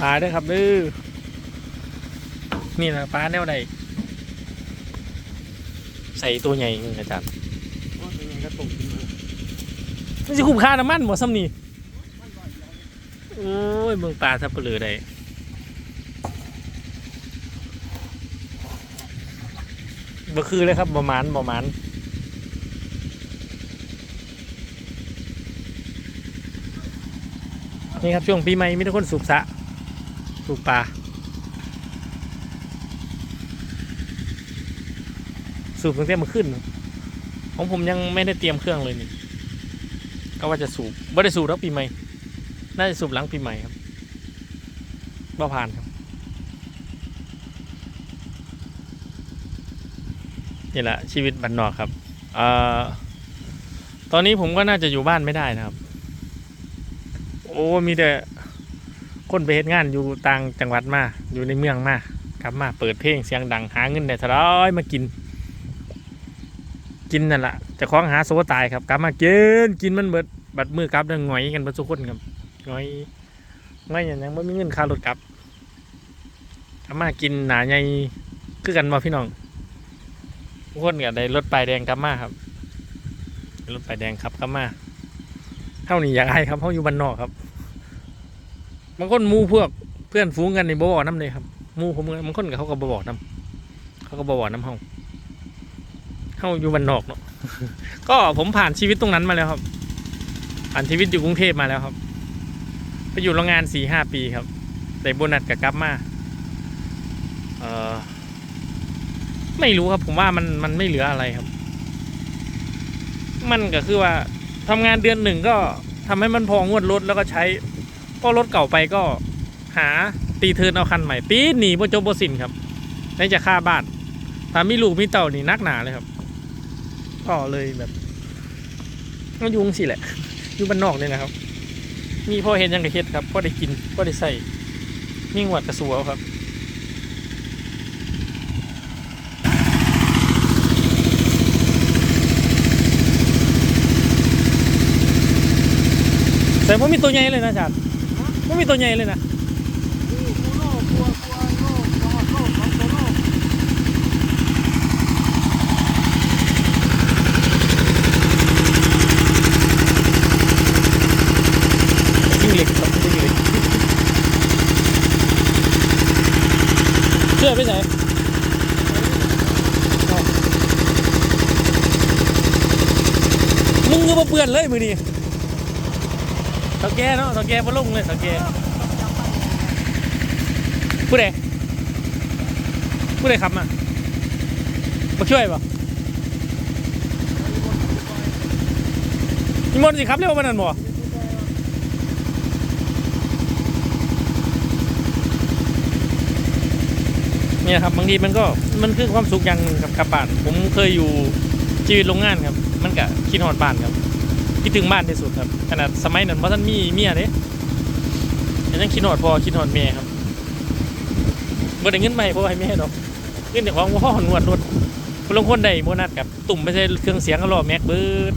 ปลาด้อครับเด้อนี่นะปลาแนวใดใส่ตัวใหญ่นี่อาจารย์โอ้ยยังกระตุกขึ้นมามันจะคุ้มค่าน้ำมันหมดซ้ำนี่โอ้ยเมืองปลาทับเปลือได้บ่คือเลยครับประมาณประมาณนี่ครับช่วงปีใหม่มีทุกคนสูบสระ สูบปลาสูบตั้งแต่มื่อคืนของผมยังไม่ได้เตรียมเครื่องเลยนี่ก็ว่าจะสูบไม่ได้สูบแล้วปีใหม่ น่าจะสูบหลังปีใหม่ครับบ่ผ่านครับ นี่แหละชีวิตบันนอกครับอตอนนี้ผมก็น่าจะอยู่บ้านไม่ได้นะครับ โอ้มีแต่ คนไปเฮ็ดงานอยู่ต่างจังหวัดมาอยู่ในเมืองมากลับมาเปิดเพลงเสียงดังหาเงินได้ท่าไรมากิน กินนั่นแหละจะคล้องหาโซตายครับกลับมากินกินมันเบิดบัดมือกลับเด้งหงอยกันบิดทุกคนครับหงอยหงอยอย่างยังไม่มีเงินค่ารถกลับกลับมากินหนาใหญ่คือกันมาพี่น้องทุกคนก็ได้รถไปายแดงกลับมาครับรถไปายแดงครับกลับมาเท่านี้อยากให้ครับเขาอยู่บ้านนอกครับ บางคนหมูพวกเพื่อนฝูงกันในบ่บอกน้ำเลยครับหมูผมบางคนกับเขาก็บ่บอกน้ำเขาก็บ่บอกน้ำเฮาเฮาอยู่บ้านนอกเนาะก็ผมผ่านชีวิตตรงนั้นมาแล้วครับ ผ่านชีวิตอยู่กรุงเทพมาแล้วครับ ไปอยู่โรงงานสี่ห้าปีครับแต่โบนัสกับกลับมาเออไม่รู้ครับ ผมว่ามันมันไม่เหลืออะไรครับ มันก็คือว่าทำงานเดือนหนึ่งก็ทำให้มันพองวดรถแล้วก็ใช้ พอรถเก่าไปก็หาตีเทินเอาคันใหม่ตีหนีบนจบบสินครับในจะค่าบ้านถ้ามีลูกมีเต่านี่นักหนาเลยครับ ก็เลยแบบก็ยุ่งสิแหละอยู่บ้านนอกเนี่ยนะครับ มีพ่อเห็นยังกระเฮ็ดครับพ่อได้กินพ่อได้ใส่มีหวดกระสัวครับแต่พ่มีตัวใหญ่เลยนะอาจารย์ พ่มีตัวใหญ่เลยนะนี่กูโน่กลัวกลัวโน่กลัวโน่ของตัวโน่ยิ่งเหล็กครับยิ่งเหล็กเชื่อไปไหนมึงก็มาเปื่อนเลยมือนี้ เถาแกเนาะเถาแกมาลงเลยเถาแกผู้ใดผู้ใดขับมามาช่วยปะมีมนสิครับเร็วมานั่นบ่เนี่ยครับบางทีมันก็มันคือความสุขอย่างหนึ่งกับกับบ้าน ผมเคยอยู่ชีวิตโรงงานครับ มันก็คิดฮอดบ้านครับ คิดถึงบ้านที่สุดครับขนาดสมัยนั้นเพราะท่านมีเมียเด้ยังยังคิดฮอดพ่อคิดฮอดแม่ครับบ่ได้เงินใหม่พ่อให้แม่ดอกเงินแต่ของพ่อหนวดรถคนลงคนใดโมนัดกับ ตุ่มไม่ใช่เครื่องเสียงก็รอแม็กเบิร์ด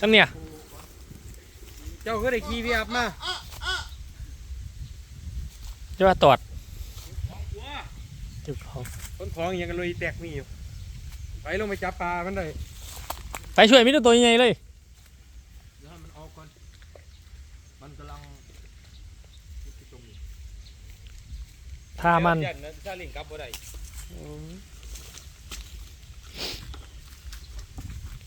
จังเนี่ย เจ้าก็ได้ขี่พี่อับมาจะว่าตอดจุดของคนของยังกันเลยแตกมีอยู่ไปลงไปจับปลามันได้ ไปช่วยมิตรตัวใหญ่เลยเดี๋ยวให้มันออกก่อน มันกำลังถ้ามัน ยันนะถ้าลิงกลับบ่ได้อ